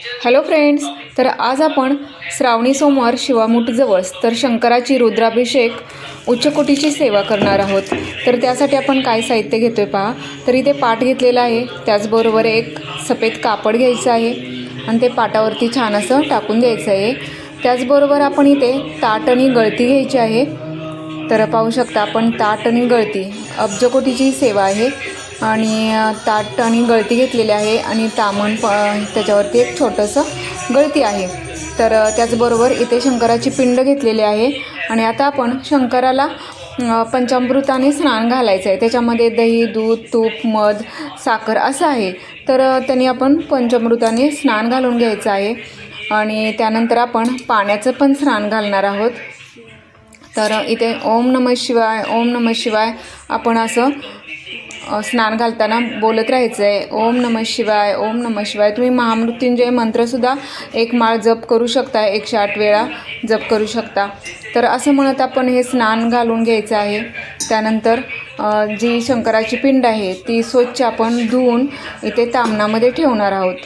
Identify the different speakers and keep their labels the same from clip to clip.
Speaker 1: Hello friends तर आज आपण श्रावणी सोमवार शिवामुठजवळ तर शंकराची रुद्राभिषेक उच्चकोटीची सेवा करणार आहोत. तर त्यासाठी आपण काय साहित्य घेतो आहे पहा. तर इथे पाट घेतलेला आहे. त्याचबरोबर एक सफेद कापड घ्यायचं आहे आणि ते पाटावरती छान असं टाकून द्यायचं आहे. त्याचबरोबर आपण इथे ताट आणि गळती घ्यायची आहे. तर पाहू शकता आपण ताट आणि गळती. अब्जकोटीची सेवा आहे. आणि ताट आणि गळती घेतलेली आहे आणि तामण प त्याच्यावरती एक छोटंसं गळती आहे. तर त्याचबरोबर इथे शंकराची पिंड घेतलेली आहे आणि आता आपण शंकराला पंचामृताने स्नान घालायचं आहे. त्याच्यामध्ये दही दूध तूप मध साखर असं आहे. तर त्यांनी आपण पंचामृताने स्नान घालून घ्यायचं आहे आणि त्यानंतर आपण पाण्याचं पण स्नान घालणार आहोत. तर इथे ओम नम शिवाय ओम नम शिवाय आपण असं स्नान घालताना बोलत राहायचं आहे ओम नम शिवाय ओम नम शिवाय. तुम्ही महामृत्युंजय मंत्रसुद्धा एक माळ जप करू शकता एकशे आठ वेळा जप करू शकता. तर असं म्हणत आपण हे स्नान घालून घ्यायचं आहे. त्यानंतर जी शंकराची पिंड आहे ती स्वच्छ आपण धुवून इथे तामणामध्ये ठेवणार आहोत.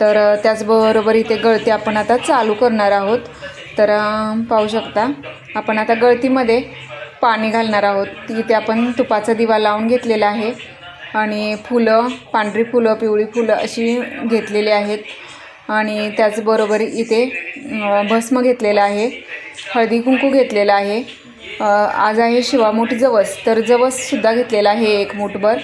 Speaker 1: तर त्याचबरोबर इथे गळती आपण आता चालू करणार आहोत. तर पाहू शकता. आपण आता गळतीमध्ये पाणी घालणार आहोत. इथे आपण तुपाचा दिवा लावून घेतलेला आहे. आणि फुलं पांढरी फुलं पिवळी फुलं अशी घेतलेली आहेत. आणि त्याचबरोबर इथे भस्म घेतलेलं आहे. हळदी कुंकू घेतलेलं आहे. आज आहे शिवामूठ जवस. तर जवससुद्धा घेतलेला आहे एक मूठभर.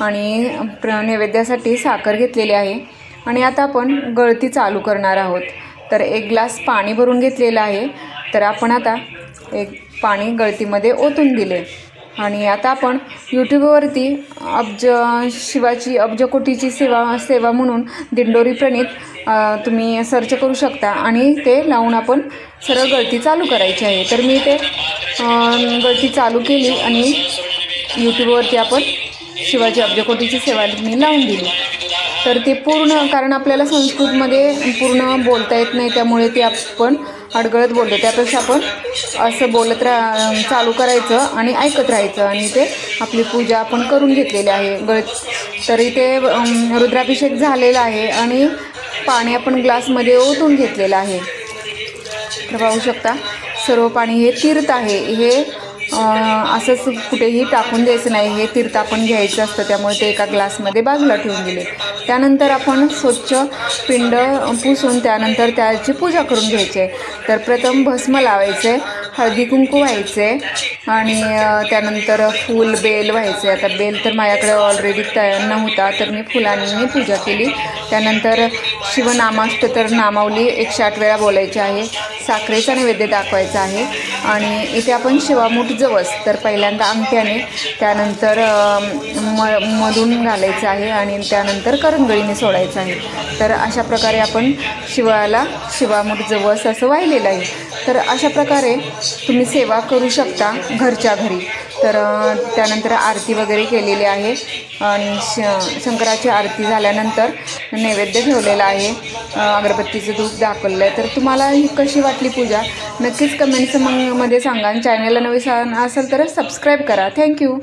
Speaker 1: आणि प्र नैवेद्यासाठी साखर घेतलेली आहे. आणि आता आपण गळती चालू करणार आहोत. तर एक ग्लास पाणी भरून घेतलेलं आहे. तर आपण आता एक पाणी गळतीमध्ये ओतून दिले. आणि आता आपण यूट्यूबवरती अब्ज शिवाची अब्जकोटीची सेवा सेवा म्हणून दिंडोरी प्रणित तुम्ही सर्च करू शकता. आणि ते लावून आपण सरळ गळती चालू करायची आहे. तर मी ते गळती चालू केली आणि यूट्यूबवरती आपण शिवाजी अब्जकोटीची सेवा मी लावून दिली. तर ते पूर्ण कारण आपल्याला संस्कृतमध्ये पूर्ण बोलता येत नाही त्यामुळे ते आपण अडगळत बोलतो. त्यापेक्षा आपण असं बोलत रा चालू करायचं आणि ऐकत राहायचं. आणि ते आपली पूजा आपण करून घेतलेली आहे. गळत तर इथे रुद्राभिषेक झालेला आहे आणि पाणी आपण ग्लासमध्ये ओतून घेतलेलं आहे. तर पाहू शकता सर्व पाणी हे तीर्थ आहे. हे असंच कुठेही टाकून द्यायचं नाही. हे तीर्थ आपण घ्यायचं असतं त्यामुळे ते एका ग्लासमध्ये बाजूला ठेवून दिले. त्यानंतर आपण स्वच्छ पिंड पुसून त्यानंतर त्याची पूजा करून घ्यायची. आहे तर प्रथम भस्म लावायचं आहे हळदी कुंकू व्हायचे आणि त्यानंतर फूल बेल व्हायचे. आता बेल तर माझ्याकडे ऑलरेडी तयार नव्हता तर मी फुलांनी पूजा केली. त्यानंतर शिवनामाष्ट तर नामावली एकशे आठ वेळा बोलायची आहे. साखरेचा नैवेद्य दाखवायचा आहे. आणि इथे आपण शिवामूठ जवस तर पहिल्यांदा अंगठ्याने त्यानंतर म मधून घालायचं आहे आणि त्यानंतर करंगळीने सोडायचं आहे. तर अशा प्रकारे आपण शिवाला शिवामूठ जवस असं वाहिलेलं आहे. तर अशा प्रकारे तुम्ही सेवा करू शकता घरच्या घरी. तर त्यानंतर आरती वगैरे केलेली आहे. आणि श शंकराची आरती झाल्यानंतर नैवेद्य ठेवलेला आहे. अगरबत्तीचं धूप दाखवलं आहे तर तुम्हाला ही कशी वाटली पूजा? नक्कीच कमेंट्स मग मध्ये सांगा. आणि चॅनलला नवीन असेल तर सबस्क्राईब करा. थँक्यू